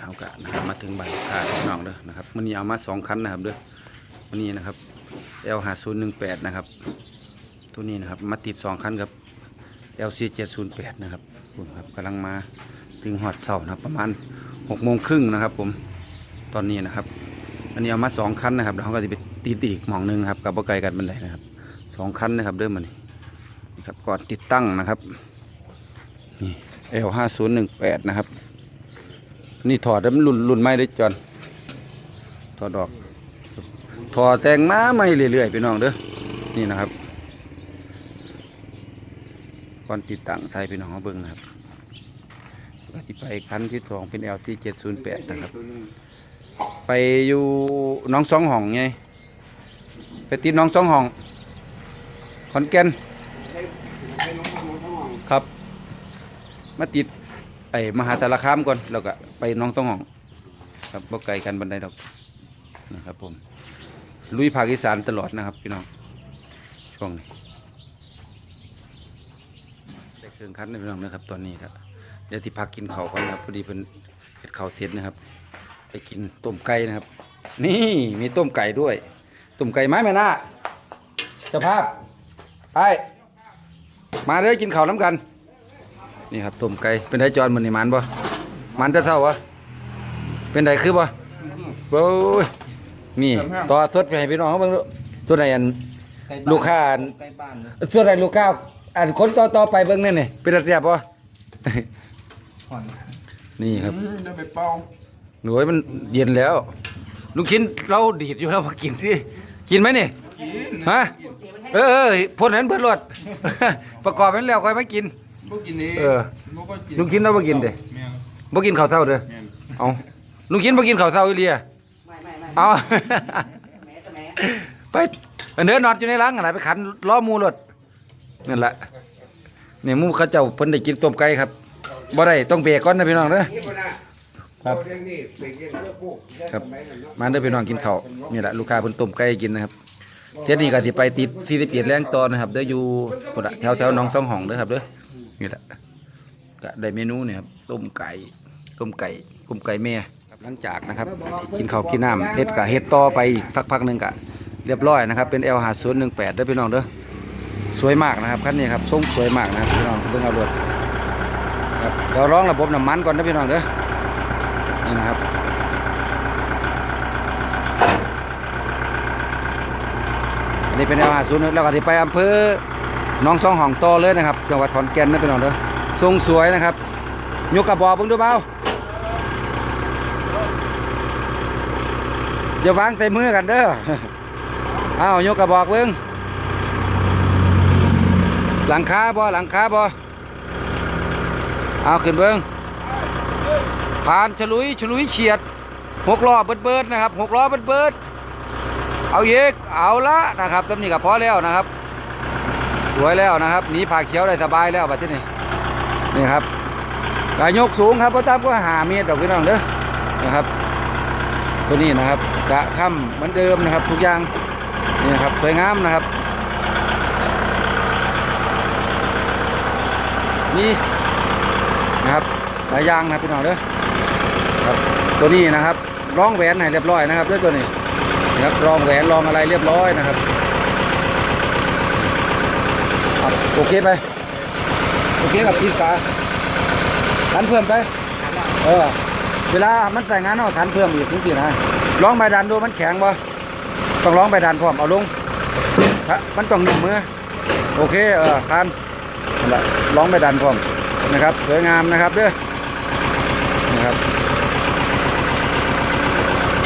เขากะนะครับมาถึงบ้านค่าพี่น้องเด้อนะครับมันนี้เอามาสองคันนะครับเด้อมันนี้นะครับ L 5 0 1 8นะครับ ตัวนี้นะครับมาติดสองคันกับ L C 7 0 8นะครับผมครับกำลังมาถึงหอดเสานะครับ ประมาณหกโมงครึ่งนะครับ ผมตอนนี้นะครับ อันนี้เอามาสองคันนะครับแล้วเขาก็จะไปตีตีอีกหมองหนึงครับกับบ่ไกลกันบันไดนะครับสองคันนะครับเริ่มมานี่นี่ครับก่อนติดตั้งนะครับนี่ L 5 0 1 8นะครับ นี่ถอดแล้วมันรุ่นรุ่นใหม่เลยจอนถอดออกถอดแตงมาใหม่เรื่อยๆพี่น้องเด้อนี่นะครับก่อนติดตั้งไทยพี่น้องเขาเบิ่งนะครับแล้วที่ไปคันที่สองเป็น LT 708นย์แปดนะครับ ไปอยู่น้องสองห้องไงไปติดน้องสองห้องขอนแก่นครับ มาติดไอ้มหาสารคามก่อนแล้วก็ ไปน้องสองห้อง ครับบ่ไกลกันบันไดดอกนะครับ ผม ลุยภาคอีสานตลอดนะครับ พี่น้องช่วงนี้ได้เครื่องคัดนะพี่น้องนะครับ ตอนนี้ครับเดี๋ยวที่พักกินเขาก่อนนะครับพอดีเป็นเห็ดเขาเสร็จนะครับ ไปกินต้มไก่นะครับ นี่มีต้มไก่ด้วยต้มไก่ไม้แม่นาเจ้าภาพไปมาเลยกินข้าวน้ำกัน นี่ครับต้มไก่เป็นไดจอนมันนี่มันบ่ มันจะเท่าวะเป็นไดคือบ่โอ้ยนี่ต่อสดไปให้พี่น้องเขาเบิ่งดูตัวไหนอันลูกค้าอันใกล้บ้านนะตัวไหนลูกค้าอันคนต่อต่อไปเบิ่งนี่นี่เป็นระเบียบบ่ ผ่อนนี่ครับจะไปเป่าหน่วยมันเย็นแล้วลุงคินเราดีดอยู่แล้วมากินที่กินไหมนี่กินฮะเออเออพ่นนั้นเบิดรถประกอบนั้นแล้วค่อยมากินบ่กินเองเออ บ่ก็กินลุงคิดเราบ่กินเด้แม่น บ่กินข้าวเช้าเด้อแม่นเอาลุงคินบ่กินข้าวเช้าอีเลียไม่ไม่ไม่เอาแม่จะแม่ไปอันเด้อนอนอยู่ในร้านอะไรไปขันล้อหมูรถนั่นแหละนี่หมูเขาเจ้าเพิ่นได้กินต้มไก่ครับบ่ได้ต้องเบรกก่อนนะพี่น้องเด้อครับครับมาเด้อพี่น้องกินข้าวนี่แหละลูกค้าเพิ่นต้มไก่ให้กินนะครับเที่ยนี้ก็สิไปติดซีรีส์เปลี่ยนแรงต่อนะครับเด้ออยู่พุ่นน่ะแถวแถวๆหน้องสองห้องเด้อครับเด้อนี่แหละก็ได้เมนูเนี่ยครับต้มไก่ ต้มไก่ต้มไก่แม่ครับหลังจากนะครับกินข้าวกินน้ำเฮ็ดก็เฮ็ดต่อไปอีกสักพักหนึ่งก็เรียบร้อยนะครับเป็น L 5 0 1 8เด้อพี่น้องเด้อสวยมากนะครับคันนี้ครับทรงสวยมากนะครับพี่น้องเบิ่งเอารถครับเดี๋ยวร้องระบบน้ำมันก่อนนะพี่น้องเด้อนี่นะครับอันนี้เป็นแนวหาศูนย์แล้วก็ที่ไปอำเภอหน้องสองห้องต่อเลยนะครับจังหวัดขอนแก่นนะพี่น้องเด้อทรงสวยนะครับยกกระบอกเบิ่งดูเบา อย่าวางใส่มือกันเด้อเอายกกระบอกเบิ่งหลังคาบ่หลังคาบ่เอาขึ้นเบิ่งผ่านฉลุยฉลุยเฉียดหกล้อเบิดเบิดนะครับหกล้อเบิดเบิดเอาเยกเอาละนะครับตำหนิกับพอแล้วนะครับ สวยแล้วนะครับหนีผ่าเขียวได้สบายแล้วบัดที่นี่นี่ครับกายกสูงครับเพราะตามก็หาเมตรดอกพี่น้องเด้อนะครับ ตัวนี้นะครับ กะค่ำเหมือนเดิมนะครับ ทุกอย่างนี่นะครับสวยงามนะครับนี่นะครับหลายอย่างนะพี่น้องเด้อครับตัวนี้นะครับร้องแหวนให้เรียบร้อยนะครับเด้อตัวนี้นะครับรองแหวนรองอะไรเรียบร้อยนะครับโอเคไปโอเคกับพี่ฟ้าทันเพิ่มไปเออเวลามันใส่งานเอาทันเพิ่มอีกถึงสี่นะ ลองใบดันดูมันแข็งบ่ต้องลองใบดันพร้อมเอาลงถ้ามันต้องหนึ่งมือโอเคเออทันนั่นแหละลองใบดันพร้อมนะครับสวยงามนะครับเด้อนะครับ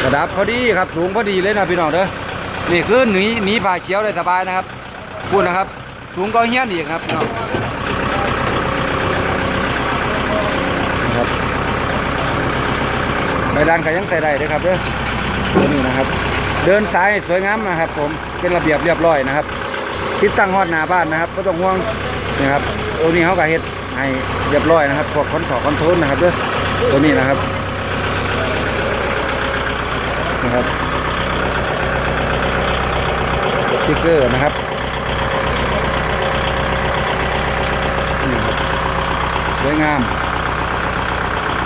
ระดับพอดีครับสูงพอดีเลยนะพี่น้องเด้อนี่คือหนีหนีผ่าเขียวได้สบายนะครับพูดนะครับ สูงก็เฮี้ยนอีกครับพี่น้องนะครับใบดันก็ยังใส่ได้เลยครับเด้อ ตัวนี้นะครับ เดินสายสวยงามนะครับ ผมเป็นระเบียบเรียบร้อยนะครับติดตั้งฮอดหน้าบ้านนะครับก็ต้องห่วงนี่ครับตัวนี้เขาก็เฮ็ดให้เรียบร้อยนะครับพวกคอนโทรลคอนโทรลนะครับเด้อตัวนี้นะครับนะครับสติ๊กเกอร์นะครับนี่ครับสวยงาม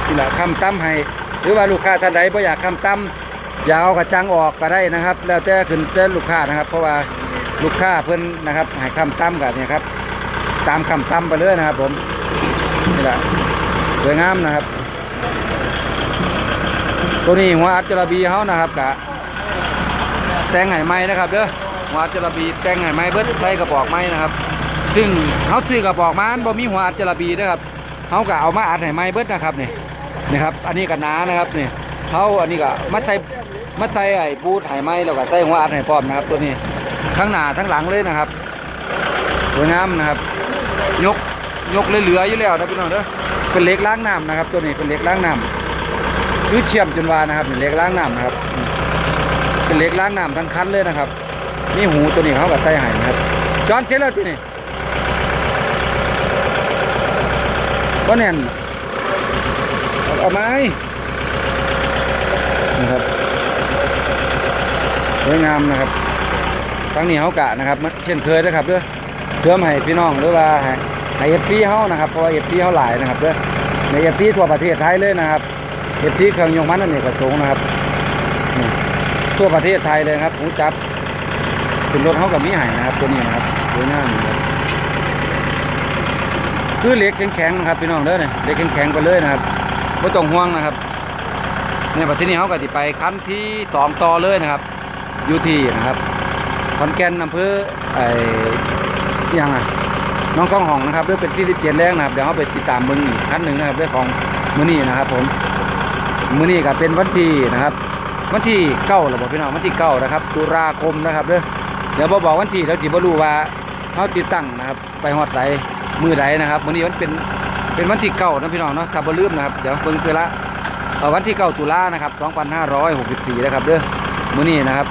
นี่ละคำตั้มให้ หรือว่าลูกค้าท่านใดบ่อยากคำตั้ม อย่าเอากระจังออกก็ได้นะครับ แล้วแต่ขึ้นแต่ลูกค้านะครับ เพราะว่าลูกค้าเพิ่นนะครับให้คำตั้มกันเนี่ยครับ ตามคำตั้มไปเลยนะครับ ผมนี่แหละสวยงามนะครับ ตัวนี้หัวอัจจระบีเขานะครับกะแต่งไห้ไม้นะครับเด้อหัวอัจจระบีแต่งไห้ไม้เบิดใส่กระบอกไม้นะครับ ซึ่งเขาซื้อกระบอกมันบ่มีหัวอัจจระบีนะครับเขาก็เอามาอัดไห้ไม้เบิดนะครับนี่นี่ครับ อันนี้ก็หนานะครับนี่เขาอันนี้ก็มาใส่ มาใส่ไอ้ปูดไห้ไม้แล้วก็ใส่หัวอัดไห้พร้อมนะครับ ตัวนี้ทั้งหน้าทั้งหลังเลยนะครับสวยงามนะครับ ยกยกเลยเหลืออยู่แล้วนะพี่น้องเด้อเป็นเล็กล้างน้ำนะครับ ตัวนี้เป็นเล็กล้างน้ำคือเชื่อมจนวานะครับเป็นเล็กล้างน้ำนะครับ เป็นเล็กล้างน้ำทั้งคันเลยนะครับนี่หูตัวนี้เขากับใส่หายนะครับจอนเสร็จแล้วที่นี่ก็แน่นเอาเอาไม้นะครับ วยงามนะครับทั้งนี้เขากะนะครับเช่นเคยนะครับเด้อเสริมให้พี่น้องหรือว่าให้เอฟซีเขานะครับเพราะว่าเอฟซีเขาหลายนะครับเด้อในเอฟซีทั่วประเทศไทยเลยนะครับเห็ดที่เครื่องยงมันอันนี้กระสงนะครับทั่วประเทศไทยเลยครับหูจับเป็นรถเขากับมีไห่นะครับ ตัวนี้นะครับสวยงามนะครับคือเล็กแข็งๆนะครับพี่น้องเด้อเนี่ยเล็กแข็งๆไปเลยนะครับไม่ต้องห่วงนะครับเนี่ยปัจจุบันเขาก็ติไปคันที่สองต่อเลยนะครับ อยู่ที่นะครับขอนแก่นอำเภอไอ้ยังอะน้องกล้องห้องนะครับเรื่องเป็น47แรงนะครับเดี๋ยวเขาไปติดตามมึงอีกคันหนึ่งนะครับเรื่องของมือนี่นะครับผมมือนี้ก็เป็นวันที่นะครับ วันที่เก้าหรือเปล่าพี่น้องวันที่เก้านะครับตุลาคมนะครับเด้อเดี๋ยวบอบอกวันที่แล้วสิบ่รู้ว่าเขาติดตั้งนะครับ ไปฮอดใสมือใดนะครับมือนี้มันเป็นเป็นวันที่เก้านะพี่น้องเนาะถ้าบ่ลืมนะครับเดี๋ยวเบิ่งคือละวันที่เก้าตุลานะครับ2564นะครับเด้อมือนี้นะครับ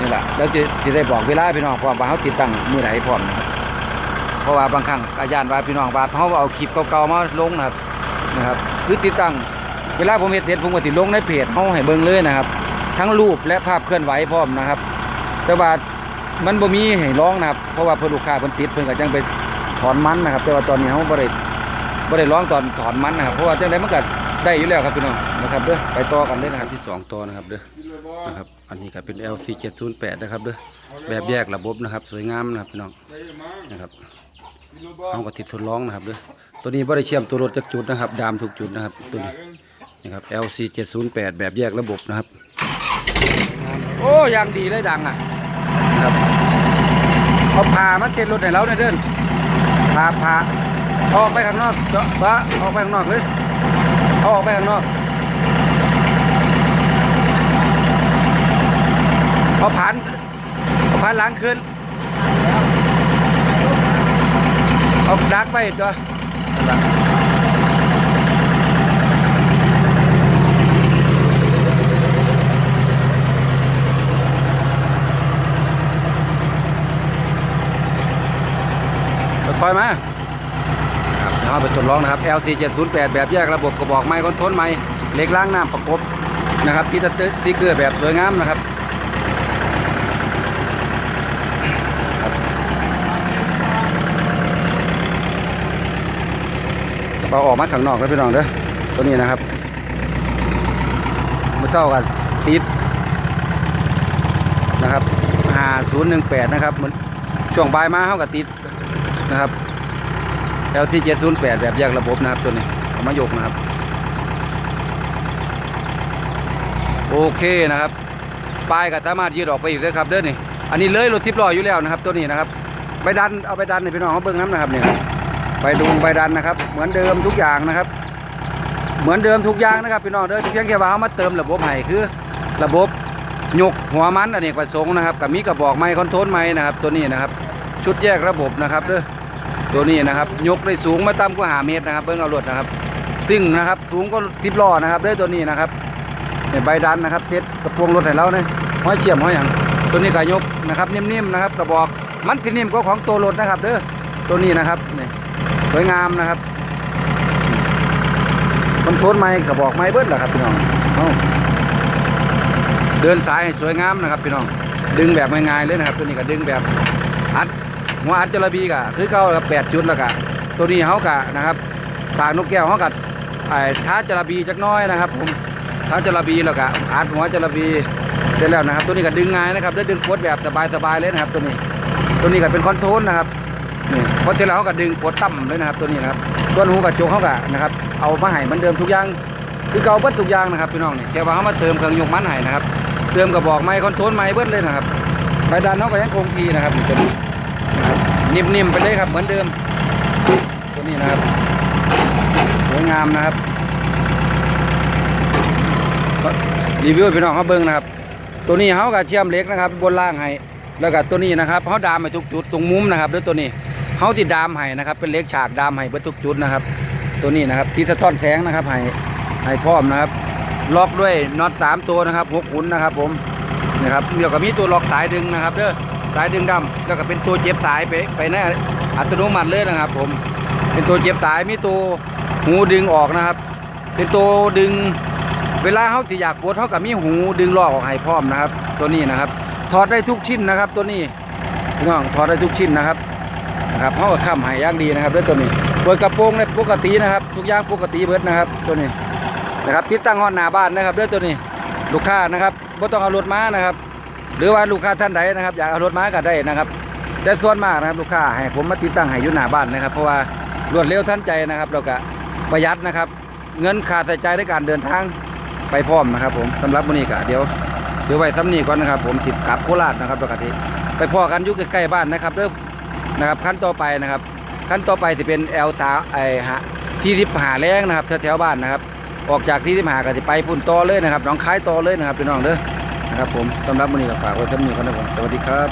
นี่แหละแล้วจะได้บอกเวลาพี่น้องพร้อมว่าเขาติดตั้งมือใดพร้อมนะครับเพราะว่าบางครั้งอาจารย์ว่าพี่น้องว่าเขาเอาคลิปเก่าๆมาลงนะครับนะครับคือติดตั้งเวลาผมเห็ดเห็ดผมก็ติดลงในเพจเขาให้เบิ่งเลยนะครับ ทั้งรูปและภาพเคลื่อนไหวพร้อมนะครับ แต่ว่ามันบ่มีให้ร้องนะครับ เพราะว่าเพิ่นลูกค้าเพิ่นติดเพิ่นก็จังไปถอนมันนะครับ แต่ว่าตอนนี้เขาบ่ได้บ่ได้ร้องตอนถอนมันนะครับเพราะว่าจังไดมันก็ ได้อยู่แล้วครับพี่น้องนะครับเด้อไปต่อกันเลยนะครับที่สองต่อนะครับเด้อนะครับอันนี้ก็เป็น LC 708นะครับเด้อแบบแยกระบบนะครับ สวยงามนะครับพี่น้องนะครับเอาก็ติดทดลองนะครับเด้อตัวนี้บ่ได้เชื่อมตัวรถจักจุดนะครับ ดามทุกจุดนะครับตัวนี้นะครับ LC 708แบบแยกระบบนะครับโอ้ยางดีเลยดังอะนะครับเอาผ่ามาเช็ดรถให้เราหน่อยเด้อผ่าผ่าเอาออกไปข้างนอกเจาะบะเอาออกไปข้างนอกเลย เอาออกไปข้างนอกเอาผ่านเอาผ่านล้างคืนเอาดักไปตัวคอยมาครับ เอาไปทดลองนะครับ LC 708แบบแยกระบบกระบอกไม้คอนโทนไม้เล็กล้างน้ำประกบนะครับที่ตะตึที่เกลือแบบสวยงามนะครับเอาออกมาข้างนอกแล้วพี่น้องเด้อตัวนี้นะครับมาเศร้ากันติดนะครับหาศูนย์หนึ่งแปดนะครับเหมือนช่วงบายมาเข้ากับติดนะครับ LC เจ็ดศูนย์แปดแบบแยกระบบนะครับตัวนี้เอามายกนะครับ โอเคนะครับป้ายก็สามารถยืดออกไปอีกเลยครับเด้อนี่ อันนี้เลยรถทิพย์ลอยอยู่แล้วนะครับ ตัวนี้นะครับไปดันเอาไปดันให้พี่น้องเขาเบิ่งน้ำนะครับเนี่ยไปดูไปดันนะครับ เหมือนเดิมทุกอย่างนะครับ เหมือนเดิมทุกอย่างนะครับพี่น้องเด้อเพียงแค่ว่าเอามาเติมระบบใหม่คือ ระบบยกหัวมันอเนกประสงค์นะครับกับมีกระบอกไม้คอนโทรลไม้นะครับ ตัวนี้นะครับ ชุดแยกระบบนะครับเด้อ ตัวนี้นะครับ ยกได้สูงมาต่ำกว่าหาเมตรนะครับ เบิ้งเอารถนะครับ ซึ่งนะครับสูงก็ทิปล้อนะครับเด้ตัวนี้นะครับเนี่ยใบดันนะครับเทสกระโปรงรถให้เราเนี่ยห้อยเฉียมห้อยอย่างตัวนี้ก็ยกนะครับนิ่มๆนะครับกระบอกมันสินิ่มกว่าของตัวรถนะครับ เด้อตัวนี้นะครับเนี่ยสวยงามนะครับคอนโทรลไม้กระบอกไม้เบิดแหละครับพี่น้องเดินสายสวยงามนะครับพี่น้องดึงแบบง่ายๆเลยนะครับ ตัวนี้ก็ดึงแบบอัด หัวอัดจระบีกะคือเก้ากับแปดจุดแล้วกะตัวนี้เขากะนะครับสากนกแก้วเขากะไอ้ท้าจระบีจักน้อยนะครับผมท้าจระบีแล้วก็อาดหัวจระบีเสร็จแล้วนะครับ ตัวนี้ก็ดึงง่ายนะครับได้ดึงโคตรแบบสบายๆเลยนะครับ ตัวนี้ ตัวนี้ก็เป็นคอนโทรลนะครับนี่พอเสร็จแล้วเขาก็ดึงปวดต่ำเลยนะครับ ตัวนี้นะครับตัวหูกับโจกเขาก็นะครับเอามาให้มันเดิมทุกอย่างคือเก่าเบิดทุกอย่างนะครับพี่น้องเนี่ยแค่ว่าเขามาเติมเครื่องยกมันให้นะครับ เติมกระบอกไม้คอนโทรลไม้เบิดเลยนะครับใบดันเขาก็ยังคงทีนะครับตัวนี้ นิ่มๆไปเลยครับเหมือนเดิม ตัวนี้นะครับสวยงามนะครับรีวิวพี่น้องเขาเบิ่งนะครับ ตัวนี้เขาก็เชื่อมเล็กนะครับ บนล่างให้แล้วก็ตัวนี้นะครับเขาดามให้ทุกจุดตรงมุมนะครับด้วยตัวนี้เขาติดดามให้นะครับ เป็นเล็กฉากดามให้เบิดทุกจุดนะครับ ตัวนี้นะครับติดสะท้อนแสงนะครับให้ให้พร้อมนะครับ ล็อกด้วยน็อตสามตัวนะครับหกขุนนะครับ ผมนะครับเดี๋ยวก็มีตัวล็อกสายดึงนะครับเด้อ สายดึงดำแล้วก็เป็นตัวเจ็บสายไปไปในอัตโนมัติเลยนะครับ ผม เป็นตัวเจ็บสายมีตัวหูดึงออกนะครับ เป็นตัวดึง เวลาเขาที่อยากปวดเขากับมีหูดึงลอกออกให้พร้อมนะครับ ตัวนี้นะครับ ถอดได้ทุกชิ้นนะครับ ตัวนี้พี่น้องถอดได้ทุกชิ้นนะครับนะครับเขาก็ค้ำให้อย่างดีนะครับด้วยตัวนี้เปิดกระโปรงในปกตินะครับ ทุกอย่างปกติเบิดนะครับ ตัวนี้นะครับติดตั้งห้องหน้าบ้านนะครับด้วยตัวนี้ลูกค้านะครับไม่ต้องเอารถม้านะครับ หรือว่าลูกค้าท่านใดนะครับ อยากเอารถม้าก็ได้นะครับแต่ส่วนมากนะครับลูกค้าให้ผมมาติดตั้งให้อยู่หน้าบ้านนะครับ เพราะว่ารวดเร็วทันใจนะครับแล้วก็ประหยัดนะครับ เงินค่าใช้จ่ายในการเดินทางไปพร้อมนะครับ ผมสำหรับวันนี้ก็เดี๋ยวเดี๋ยวไว้ซ้ำนี้ก่อนนะครับ ผมสิบกลับโคราชนะครับปกติไปพ่อกันอยู่ใกล้ๆบ้านนะครับเริ่มนะครับขั้นต่อไปนะครับขั้นต่อไปจะเป็นแอลสาไอฮะที่สิบหาแรงนะครับแถวๆบ้านนะครับ ออกจากที่สิบหาก็จะไปพุ่นต่อเลยนะครับน้องคายต่อเลยนะครับพี่น้องเด้อ นะครับผมสำหรับวันนี้ก็ฝากไว้ท่านนี้ครับผมสวัสดีครับ